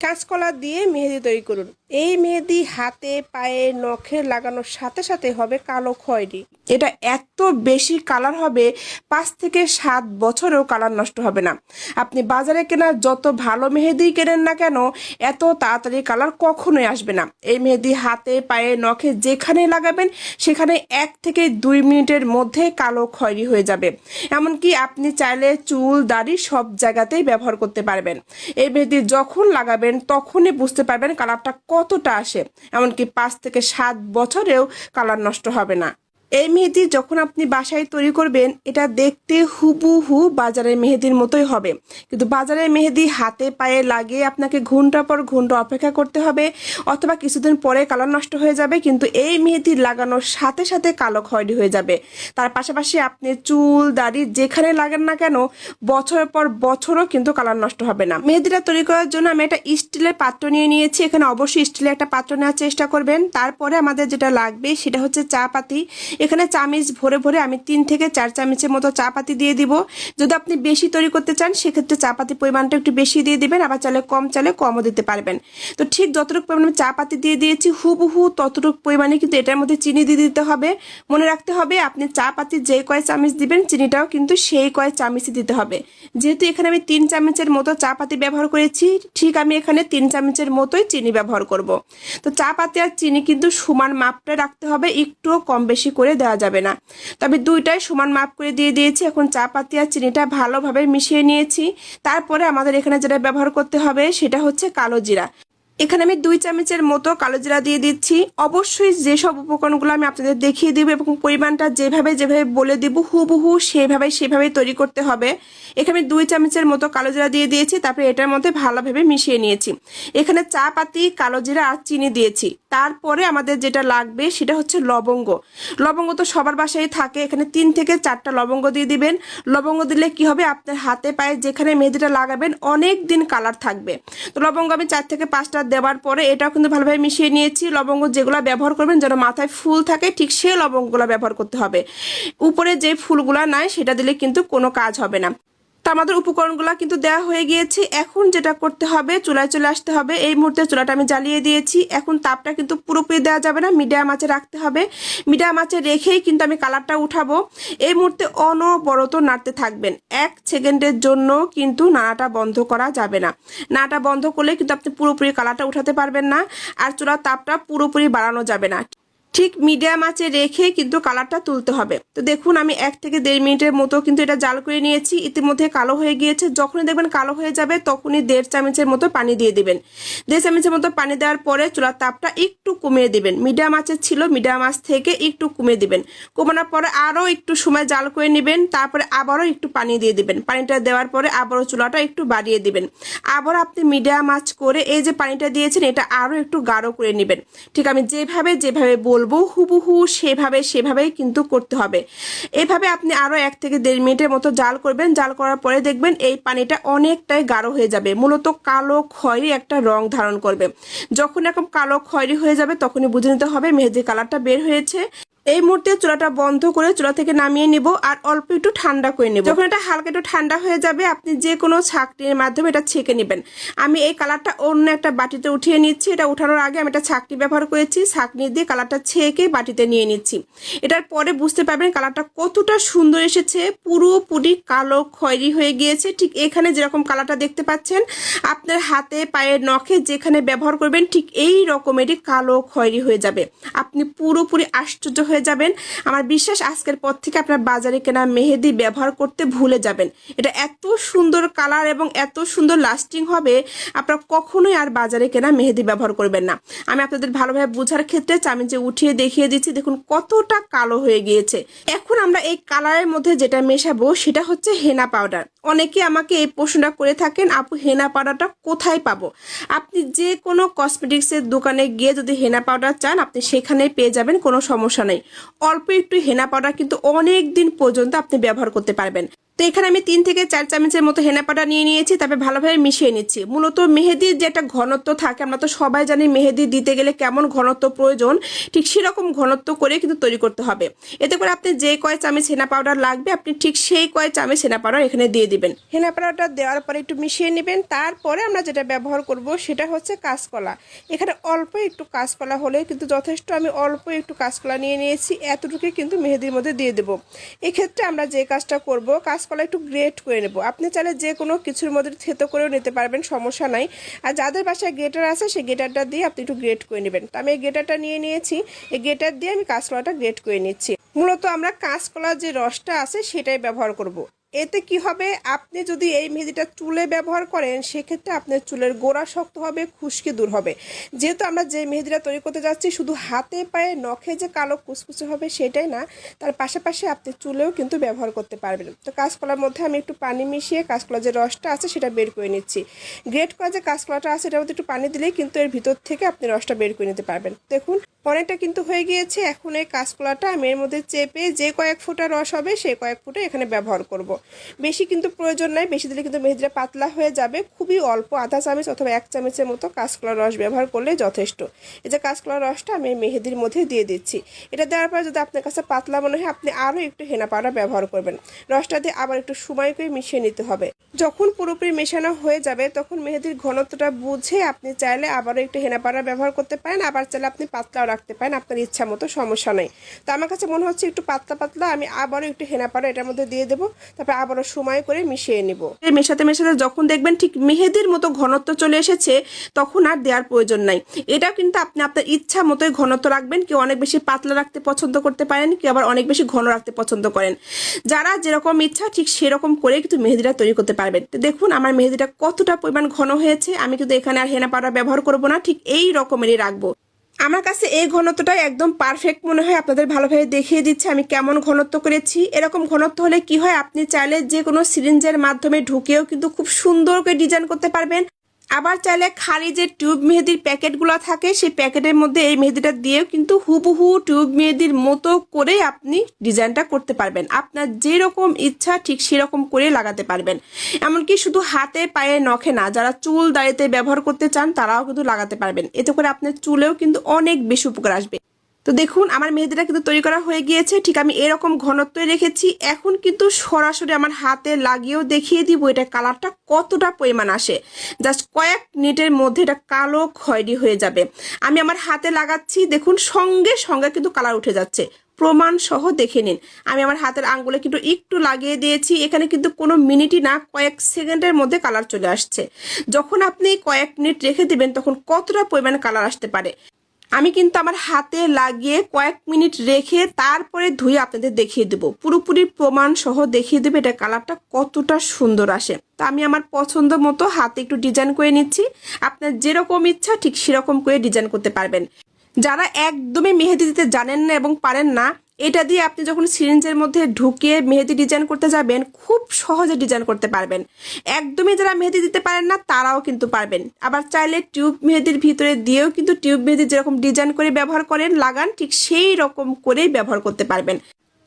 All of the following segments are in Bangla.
কাঁচকলা দিয়ে মেহেদি তৈরি করুন। এই মেহেদি হাতে, পায়ে, নখে লাগানোর সাথে সাথে হবে কালো খয়েরি। এটা এত বেশি কালার হবে, পাঁচ থেকে সাত বছরেও কালার নষ্ট হবে না। আপনি বাজারে কেনা যত ভালো মেহেদি কেনেন না কেন, এত তাড়াতাড়ি কালার কখনোই আসবে না। এই মেহেদি হাতে, পায়ে, নখে যেখানে লাগাবেন, সেখানে এক থেকে দুই মিনিটের মধ্যে কালো খয়েরি হয়ে যাবে। এমনকি আপনি চাইলে চুল, দাড়ি সব জায়গাতেই ব্যবহার করতে পারবেন। এই মেহেদি যখন লাগাবেন তখনই বুঝতে পারবেন কালারটা কতটা আসে। এমনকি পাঁচ থেকে সাত বছরেও কালার নষ্ট হবে না। এই মেহেদি যখন আপনি বাসায় তৈরি করবেন, এটা দেখতে হুবহু বাজারের মেহেদির মতোই হবে। কিন্তু বাজারের মেহেদি হাতে পায়ে লাগিয়ে আপনাকে ঘণ্টা পর ঘণ্টা অপেক্ষা করতে হবে, অথবা কিছুদিন পরে কালার নষ্ট হয়ে যাবে, কিন্তু এই মেহেদি লাগানোর সাথে সাথে কালো খয়েরি হয়ে যাবে। তার পাশাপাশি আপনি চুল, দাড়ি যেখানে লাগান না কেন, বছরের পর বছরও কিন্তু কালার নষ্ট হবে না। মেহেদিটা তৈরি করার জন্য আমি একটা স্টিলের পাত্র নিয়ে নিয়েছি, এখানে অবশ্যই স্টিলের একটা পাত্র নেওয়ার চেষ্টা করবেন। তারপরে আমাদের যেটা লাগবে সেটা হচ্ছে চা পাতি। এখানে চামিচ ভরে ভরে আমি তিন থেকে চার চামচের মতো চা পাতি দিয়ে দিব। যদি আপনি বেশি তৈরি করতে চান, সেক্ষেত্রে চা পাতির পরিমাণটা একটু বেশি দিয়ে দিবেন, আবার চালে কম চালে কমও দিতে পারবেন। তো ঠিক যতটুকু পরিমাণে চা পাতি দিয়ে দিয়েছি, হুবহু ততটুকু পরিমাণে কিন্তু এটার মধ্যে চিনি দিয়ে দিতে হবে। মনে রাখতে হবে, আপনি চা পাতি যে কয় চামচ দিবেন, চিনিটাও কিন্তু সেই কয় চামচই দিতে হবে। যেহেতু এখানে আমি তিন চামচের মতো চা পাতি ব্যবহার করেছি, ঠিক আমি এখানে তিন চামচের মতোই চিনি ব্যবহার করব। তো চা পাতি আর চিনি কিন্তু সমান মাপটা রাখতে হবে, একটুও কম বেশি করে দেওয়া যাবে না। তবে দুইটাই সমান মাপ করে দিয়ে দিয়েছি। এখন চা পাতি আর চিনিটা ভালোভাবে মিশিয়ে নিয়েছি। তারপরে আমাদের এখানে যেটা ব্যবহার করতে হবে সেটা হচ্ছে কালো জিরা। এখানে আমি দুই চামচের মতো কালো জিরা দিয়ে দিচ্ছি। অবশ্যই যেসব উপকরণগুলো আমি আপনাদের দেখিয়ে দিব এবং পরিমাণটা যেভাবে যেভাবে বলে দিব, হুবহু সেভাবে সেভাবে তৈরি করতে হবে। এখানে দুই চামচের মতো কালো জিরা দিয়ে দিয়েছি, তারপরে এটার মধ্যে ভালোভাবে মিশিয়ে নিয়েছি। এখানে চা পাতি কালো জিরা আর চিনি দিয়েছি। তারপরে আমাদের যেটা লাগবে সেটা হচ্ছে লবঙ্গ। লবঙ্গ তো সবার বাসায় থাকে, এখানে তিন থেকে চারটা লবঙ্গ দিয়ে দিবেন। লবঙ্গ দিলে কি হবে? আপনার হাতে পায়ে যেখানে মেহেদিটা লাগাবেন অনেক দিন কালার থাকবে। তো লবঙ্গ আমি চার থেকে পাঁচটা দেওয়ার পরে এটাও কিন্তু ভালোভাবে মিশিয়ে নিয়েছি। লবঙ্গ যেগুলো ব্যবহার করবেন যেন মাথায় ফুল থাকে, ঠিক সেই লবঙ্গগুলো ব্যবহার করতে হবে। উপরে যে ফুলগুলো নাই, সেটা দিলে কিন্তু কোনো কাজ হবে না। আমাদের উপকরণগুলো কিন্তু দেওয়া হয়ে গিয়েছে। এখন যেটা করতে হবে, চুলায় চলে আসতে হবে। এই মুহূর্তে চুলাটা আমি জ্বালিয়ে দিয়েছি। এখন তাপটা কিন্তু পুরোপুরি দেওয়া যাবে না, মিডিয়াম আঁচে রাখতে হবে। মিডিয়াম আঁচে রেখেই কিন্তু আমি কালারটা উঠাবো। এই মুহূর্তে অনবরত নাড়তে থাকবেন। এক সেকেন্ডের জন্য কিন্তু নাড়াটা বন্ধ করা যাবে না। নাড়াটা বন্ধ করলে কিন্তু আপনি পুরোপুরি কালারটা উঠাতে পারবেন না। আর চুলার তাপটা পুরোপুরি বাড়ানো যাবে না। ঠিক মিডিয়াম আঁচে রেখে কিন্তু কালারটা তুলতে হবে। তো দেখুন, আমি এক থেকে দেড় মিনিটের মতো কিন্তু এটা জাল করে নিয়েছি। ইতিমধ্যে কালো হয়ে গিয়েছে। যখনই দেখবেন কালো হয়ে যাবে, তখনই দেড় চামচের মতো পানি দিয়ে দিবেন। দেড় চামচের মতো পানি দেওয়ার পরে চুলার তাপটা একটু কমিয়ে দিবেন। মিডিয়াম আঁচে ছিল, মিডিয়াম আঁচ থেকে একটু কমিয়ে দিবেন। কমানোর পরে আরও একটু সময় জাল করে নেবেন। তারপরে আবারও একটু পানি দিয়ে দিবেন। পানিটা দেওয়ার পরে আবারও চুলাটা একটু বাড়িয়ে দিবেন। আবার আপনি মিডিয়াম আঁচ করে এই যে পানিটা দিয়েছেন, এটা আরও একটু গাঢ় করে নেবেন। ঠিক আমি যেভাবে যেভাবে বলব, হুবহু সেভাবে, সেভাবেই কিন্তু করতে হবে। এভাবে আপনি আরও এক থেকে দেড় মিনিটের মতো জাল করবেন। জাল করার পরে দেখবেন এই পানিটা অনেকটাই গাঢ় হয়ে যাবে। মূলত কালো খয়েরি একটা রং ধারণ করবে। যখন এরকম কালো খয়েরি হয়ে যাবে, তখনই বুঝে নিতে হবে মেহেদির কালারটা বের হয়েছে। এই মুহূর্তে চুলাটা বন্ধ করে চুলা থেকে নামিয়ে নিব আর অল্প একটু ঠান্ডা করে নেব। যখন এটা হালকা একটু ঠান্ডা হয়ে যাবে, আপনি যে কোনো ছাকনির মাধ্যমে এটা ছেঁকে নেবেন। আমি এই কালারটা অন্য একটা বাটিতে উঠিয়ে নিচ্ছি। এটা উঠানোর আগে আমি একটা ছাকনি ব্যবহার করেছি। ছাকনি দিয়ে কালারটা ছেঁকে বাটিতে নিয়ে নিচ্ছি। এটার পরে বুঝতে পারবেন কালারটা কতটা সুন্দর এসেছে। পুরোপুরি কালো খয়েরি হয়ে গিয়েছে। ঠিক এখানে যেরকম কালারটা দেখতে পাচ্ছেন, আপনার হাতে পায়ের নখে যেখানে ব্যবহার করবেন, ঠিক এই রকমেরই কালো খয়েরি হয়ে যাবে। আপনি পুরোপুরি আশ্চর্য হয়ে যাবেন। আমার বিশ্বাস আজকের পর থেকে আপনার বাজারে কেনা মেহেদি ব্যবহার করতে ভুলে যাবেন। এটা এত সুন্দর কালার এবং এত সুন্দর লাস্টিং হবে, আপনারা কখনোই আর বাজারে কেনা মেহেদি ব্যবহার করবেন না। আমি আপনাদের ভালোভাবে বোঝার ক্ষেত্রে চামিচে উঠিয়ে দেখিয়ে দিচ্ছি, দেখুন কতটা কালো হয়ে গিয়েছে। এখন আমরা এই কালারের মধ্যে যেটা মেশাবো, সেটা হচ্ছে হেনা পাউডার। অনেকে আমাকে এই প্রশ্নটা করে থাকেন, আপু, হেনা পাউডারটা কোথায় পাবো? আপনি যে কোনো কসমেটিক্সের দোকানে গিয়ে যদি হেনা পাউডার চান, আপনি সেখানে পেয়ে যাবেন, কোনো সমস্যা নেই। অল্প একটু হেনা পাউডার কিন্তু অনেক দিন পর্যন্ত আপনি ব্যবহার করতে পারবেন। তো এখানে আমি তিন থেকে চার চামচের মতো হেনা পাউডার নিয়ে নিয়েছি, তারপরে ভালোভাবে মিশিয়ে নিচ্ছি। মূলত মেহেদির যে একটা ঘনত্ব থাকে, আমরা তো সবাই জানি মেহেদি দিতে গেলে কেমন ঘনত্ব প্রয়োজন, ঠিক সেরকম ঘনত্ব করে কিন্তু তৈরি করতে হবে। এতে করে আপনি যে কয় চামচ হেনা পাউডার লাগবে, আপনি ঠিক সেই কয় চামচ হেনা পাউডার এখানে দিয়ে দিবেন। হেনা পাউডারটা দেওয়ার পরে একটু মিশিয়ে নেবেন, তারপরে আমরা যেটা ব্যবহার করব সেটা হচ্ছে কাঁচকলা। এখানে অল্প একটু কাঁচকলা হলে কিন্তু যথেষ্ট, আমি অল্প একটু কাঁচকলা নিয়ে নিয়েছি, এতটুকুই কিন্তু মেহেদির মধ্যে দিয়ে দেবো। এক্ষেত্রে আমরা যে কাজটা করব কাঁচকলা একটু গ্রেট করে নেব। আপনি চাইলে যে কোনো কিছুর মধ্যে থেতো করেও নিতে পারবেন, সমস্যা নাই। আর যাদের বাসায় গেটার আছে, সেই গ্রেটারটা দিয়ে আপনি একটু গ্রেট করে নেবেন। তো আমি এই গ্রেটারটা নিয়ে নিয়েছি। এই গেটার দিয়ে আমি কাঁচকলাটা গ্রেট করে নিচ্ছি। মূলত আমরা কাঁচকলার যে রসটা আছে, সেটাই ব্যবহার করব। এতে কি হবে? আপনি যদি এই মেহেদিটা চুলে ব্যবহার করেন, সেক্ষেত্রে আপনার চুলের গোড়া শক্ত হবে, খুশকি দূর হবে। যেহেতু আমরা যে মেহেদিটা তৈরি করতে যাচ্ছি, শুধু হাতে পায়ে নখে যে কালো কুচকুচে হবে, সেটাই না। তার পাশাপাশি আপনি চুলেও কিন্তু ব্যবহার করতে পারবেন। তো কাঁচকলার মধ্যে আমি একটু পানি মিশিয়ে কাঁচকলার যে রসটা আছে, সেটা বের করে নিচ্ছি। গ্রেট করা যে কাঁচকলাটা আছে, এটার মধ্যে একটু পানি দিলেই কিন্তু এর ভিতর থেকে আপনি রসটা বের করে নিতে পারবেন। দেখুন অনেকটা কিন্তু হয়ে গিয়েছে। এখন এই কাঁচকলাটা আমি এর মধ্যে চেপে যে কয়েক ফুটা রস হবে সেই কয়েক ফুটা এখানে ব্যবহার করব। বেশি কিন্তু প্রয়োজন নাই, বেশি দিলে কিন্তু মেহেদিটা পাতলা হয়ে যাবে। খুবই অল্প আধা চামচ অথবা এক চামচের মতো কাঁচকলার রস ব্যবহার করলে যথেষ্ট। এই যে কাঁচকলার রসটা আমি মেহেদির মধ্যে দিয়ে দিচ্ছি। এটা দেওয়ার পরে যদি আপনার কাছে পাতলা মনে হয়, আপনি আরও একটু হেনা পাউডার ব্যবহার করবেন। রসটা দিয়ে আবার একটু সময় করে মিশিয়ে নিতে হবে। যখন পুরোপুরি মেশানো হয়ে যাবে, তখন মেহেদির ঘনত্বটা বুঝে আপনি চাইলে আবারও একটু হেনা পাউডার ব্যবহার করতে পারেন। আবার চাইলে আপনি পাতলাও রাখতে পারেন, আপনার ইচ্ছা মতো সমস্যা নেই। তো আমার কাছে মনে হচ্ছে একটু পাতলা পাতলা, আমি আবারও একটু হেনা পাউডার এটার মধ্যে দিয়ে দেবো। তারপর আবারও সময় করে মিশিয়ে নেব। মেশাতে মেশাতে যখন দেখবেন ঠিক মেহেদির মতো ঘনত্ব চলে এসেছে, তখন আর দেওয়ার প্রয়োজন নাই। এটাও কিন্তু আপনি আপনার ইচ্ছা মতোই ঘনত্ব রাখবেন, কেউ অনেক বেশি পাতলা রাখতে পছন্দ করতে পারেন, কেউ আবার অনেক বেশি ঘন রাখতে পছন্দ করেন। যারা যেরকম ইচ্ছা ঠিক সেরকম করে কিন্তু মেহেদিটা তৈরি করতে পারবেন। তো দেখুন আমার মেহেদিটা কতটা পরিমাণ ঘন হয়েছে, আমি কিন্তু এখানে আর হেনা পাউডার ব্যবহার করব না, ঠিক এই রকমেরই রাখব। আমার কাছে এই ঘনত্বটাই একদম পারফেক্ট মনে হয়, আপনাদের ভালোভাবে দেখিয়ে দিচ্ছে আমি কেমন ঘনত্ব করেছি। এরকম ঘনত্ব হলে কি হয়, আপনি চাইলে যে কোনো সিরিঞ্জের মাধ্যমে ঢুকেও কিন্তু খুব সুন্দর করে ডিজাইন করতে পারবেন। আবার চাইলে খালি যে টিউব মেহেদির প্যাকেটগুলো থাকে, সেই প্যাকেটের মধ্যে এই মেহেদিটা দিয়েও কিন্তু হুবহু টিউব মেহেদির মতো করে আপনি ডিজাইনটা করতে পারবেন। আপনার যেরকম ইচ্ছা ঠিক সেরকম করে লাগাতে পারবেন। এমনকি শুধু হাতে পায়ে নখে না, যারা চুল দাড়িতে ব্যবহার করতে চান তারাও কিন্তু লাগাতে পারবেন। এতে করে আপনার চুলেও কিন্তু অনেক বেশি উপকার আসবে। তো দেখুন, আমার মেহেদিটা কিন্তু তৈরি করা হয়ে গিয়েছে। ঠিক আমি এরকম ঘনত্বই রেখেছি। এখন কিন্তু সরাসরি আমার হাতে লাগিয়েও দেখিয়ে দিব এটা কালারটা কতটা পরিমাণ আসে। জাস্ট কয়েক মিনিটের মধ্যে এটা কালো খয়েরি হয়ে যাবে। আমি আমার হাতে লাগাচ্ছি, দেখুন, সঙ্গে সঙ্গে কিন্তু কালার উঠে যাচ্ছে। প্রমাণ সহ দেখে নিন। আমি আমার হাতের আঙ্গুলে কিন্তু একটু লাগিয়ে দিয়েছি। এখানে কিন্তু কোনো মিনিটই না, কয়েক সেকেন্ডের মধ্যে কালার চলে আসছে। যখন আপনি কয়েক মিনিট রেখে দেবেন, তখন কতটা পরিমাণ কালার আসতে পারে? আমি কিন্তু আমার হাতে লাগিয়ে কয়েক মিনিট রেখে তারপরে ধুয়ে আপনাদের দেখিয়ে দেবো। পুরোপুরি প্রমাণ সহ দেখিয়ে দেবে এটা কালারটা কতটা সুন্দর আসে। তা আমি আমার পছন্দ মতো হাতে একটু ডিজাইন করে নিচ্ছি। আপনার যেরকম ইচ্ছা ঠিক সেরকম করে ডিজাইন করতে পারবেন। যারা একদমই মেহেদি দিতে জানেন না এবং পারেন না এটা দিয়ে আপনি যখন সিরিঞ্জের মধ্যে ঢুকিয়ে মেহেদি ডিজাইন করতে যাবেন, খুব সহজে ডিজাইন করতে পারবেন। একদমই যারা মেহেদি দিতে পারেন না, তারাও কিন্তু পারবেন। আবার চাইলে টিউব মেহেদির ভিতরে দিয়েও কিন্তু টিউব মেহেদি যেরকম ডিজাইন করে ব্যবহার করেন, লাগান, ঠিক সেই রকম করেই ব্যবহার করতে পারবেন।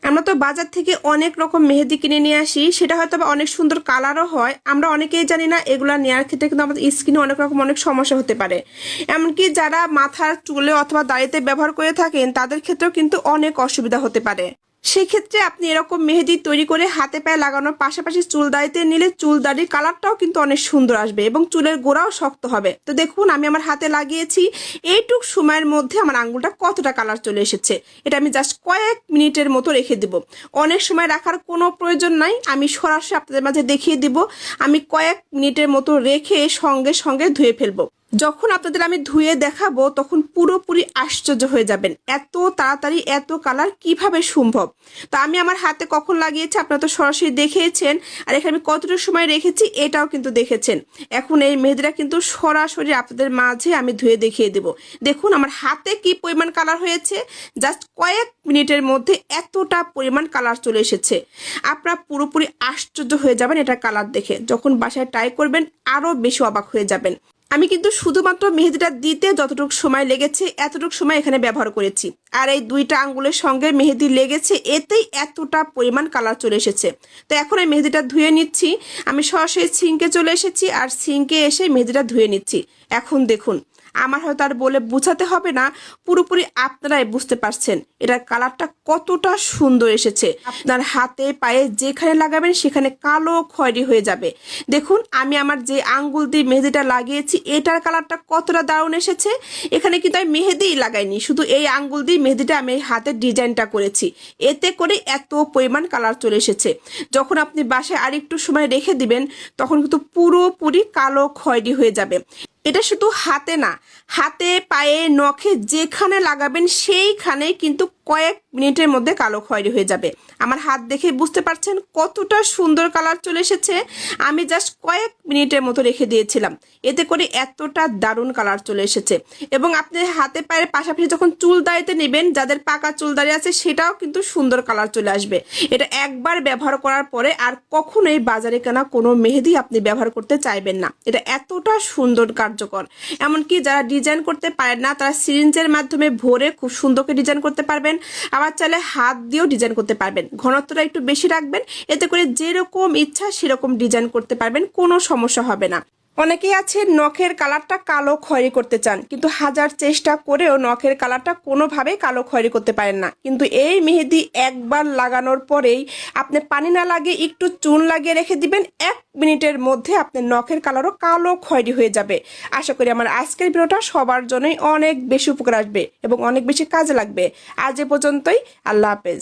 আমরা তো বাজার থেকে অনেক রকম মেহেদি কিনে নিয়ে আসি, সেটা হয়তো বা অনেক সুন্দর কালারও হয়। আমরা অনেকেই জানি না, এগুলো নেওয়ার ক্ষেত্রে কিন্তু আমাদের স্কিনে অনেক রকম অনেক সমস্যা হতে পারে। এমনকি যারা মাথার চুলে অথবা দাড়িতে ব্যবহার করে থাকেন, তাদের ক্ষেত্রেও কিন্তু অনেক অসুবিধা হতে পারে। সেক্ষেত্রে আপনি এরকম মেহেদি তৈরি করে হাতে পায়ে লাগানোর পাশাপাশি চুল দাড়িতে নিলে চুল দাড়ির কালারটাও কিন্তু অনেক সুন্দর আসবে এবং চুলের গোড়াও শক্ত হবে। তো দেখুন, আমি আমার হাতে লাগিয়েছি। এইটুক সময়ের মধ্যে আমার আঙ্গুলটা কতটা কালার চলে এসেছে, এটা আমি জাস্ট কয়েক মিনিটের মতো রেখে দিব। অনেক সময় রাখার কোনো প্রয়োজন নাই, আমি সরাসরি আপনাদের মাঝে দেখিয়ে দিব। আমি কয়েক মিনিটের মতো রেখে সঙ্গে সঙ্গে ধুয়ে ফেলব। যখন আপনাদের আমি ধুয়ে দেখাবো, তখন পুরোপুরি আশ্চর্য হয়ে যাবেন। এত তাড়াতাড়ি এত কালার কীভাবে সম্ভব? তো আমি আমার হাতে কখন লাগিয়েছি আপনারা তো সরাসরি দেখেছেন, আর এখানে আমি কতটা সময় রেখেছি এটাও কিন্তু দেখেছেন। এখন এই মেহেদিটা কিন্তু সরাসরি আপনাদের মাঝে আমি ধুয়ে দেখিয়ে দেব। দেখুন আমার হাতে কি পরিমাণ কালার হয়েছে, জাস্ট কয়েক মিনিটের মধ্যে এতটা পরিমাণ কালার চলে এসেছে। আপনারা পুরোপুরি আশ্চর্য হয়ে যাবেন এটা কালার দেখে। যখন বাসায় ট্রাই করবেন, আরও বেশি অবাক হয়ে যাবেন। আমি কিন্তু শুধুমাত্র মেহেদিটা দিতে যতটুকু সময় লেগেছে, এতটুকু সময় এখানে ব্যবহার করেছি। আর এই দুইটা আঙ্গুলের সঙ্গে মেহেদি লেগেছে, এতেই এতটা পরিমাণ কালার চলে এসেছে। তো এখন এই মেহেদিটা ধুয়ে নিচ্ছি। আমি সরাসরি সিঙ্কে চলে এসেছি আর সিঙ্কে এসে মেহেদিটা ধুয়ে নিচ্ছি। এখন দেখুন আমার হয়তো আর বলে বোঝাতে হবে না, পুরোপুরি আপনারাই বুঝতে পারছেন। এটার কালারটা কতটা সুন্দর এসেছে। আপনার হাতে, পায়ে যেখানে লাগাবেন সেখানে কালো খয়েরি হয়ে যাবে। দেখুন, আমি আমার যে আঙ্গুল দিয়ে মেহেদিটা লাগিয়েছি, এটার কালারটা কতটা দারুণ এসেছে। এখানে কিন্তু আমি মেহেদিই লাগাইনি, শুধু এই আঙ্গুল দিয়ে মেহেদিটা আমি হাতের ডিজাইনটা করেছি। এতে করে এত পরিমাণ কালার চলে এসেছে। যখন আপনি বাসায় আরেকটু সময় রেখে দিবেন, তখন কিন্তু পুরোপুরি কালো খয়েরি হয়ে যাবে। এটা শুধু হাতে না হাতে পায়ে নখে যেখানে লাগাবেন সেইখানে কিন্তু কয়েক মিনিটের মধ্যে কালো খয়েরি হয়ে যাবে। আমার হাত দেখে বুঝতে পারছেন কতটা সুন্দর কালার চলে এসেছে। আমি জাস্ট কয়েক মিনিটের মতো রেখে দিয়েছিলাম। এতে করে এতটা দারুণ কালার চলে এসেছে। এবং আপনি হাতে পায়ের পাশাপাশি যখন চুল দাঁড়িতে নেবেন, যাদের পাকা চুল দাঁড়িয়ে আছে, সেটাও কিন্তু সুন্দর কালার চলে আসবে। এটা একবার ব্যবহার করার পরে আর কখনোই বাজারে কেনা কোনো মেহেদি আপনি ব্যবহার করতে চাইবেন না। এটা এতটা সুন্দর, কার্যকর। এমনকি যারা ডিজাইন করতে পারেন না, তারা সিরিঞ্জের মাধ্যমে ভরে খুব সুন্দর করে ডিজাইন করতে পারবেন। আবার চাইলে হাত দিয়েও ডিজাইন করতে পারবেন। ঘনত্বটা একটু বেশি রাখবেন। এতে করে যেরকম ইচ্ছা সেরকম ডিজাইন করতে পারবেন। কোনো সমস্যা হবে না। অনেকেই আছে নখের কালারটা কালো খয়েরি করতে চান, কিন্তু হাজার চেষ্টা করেও নখের কালারটা কোনোভাবেই কালো খয়েরি করতে পারেন না। কিন্তু এই মেহেদি একবার লাগানোর পরেই আপনি পানি না লাগিয়ে একটু চুন লাগিয়ে রেখে দিবেন, এক মিনিটের মধ্যে আপনার নখের কালারও কালো খয়েরি হয়ে যাবে। আশা করি আমার আজকের ভিডিওটা সবার জন্যই অনেক বেশি উপকার আসবে এবং অনেক বেশি কাজে লাগবে। আজ এ পর্যন্তই, আল্লাহ হাফেজ।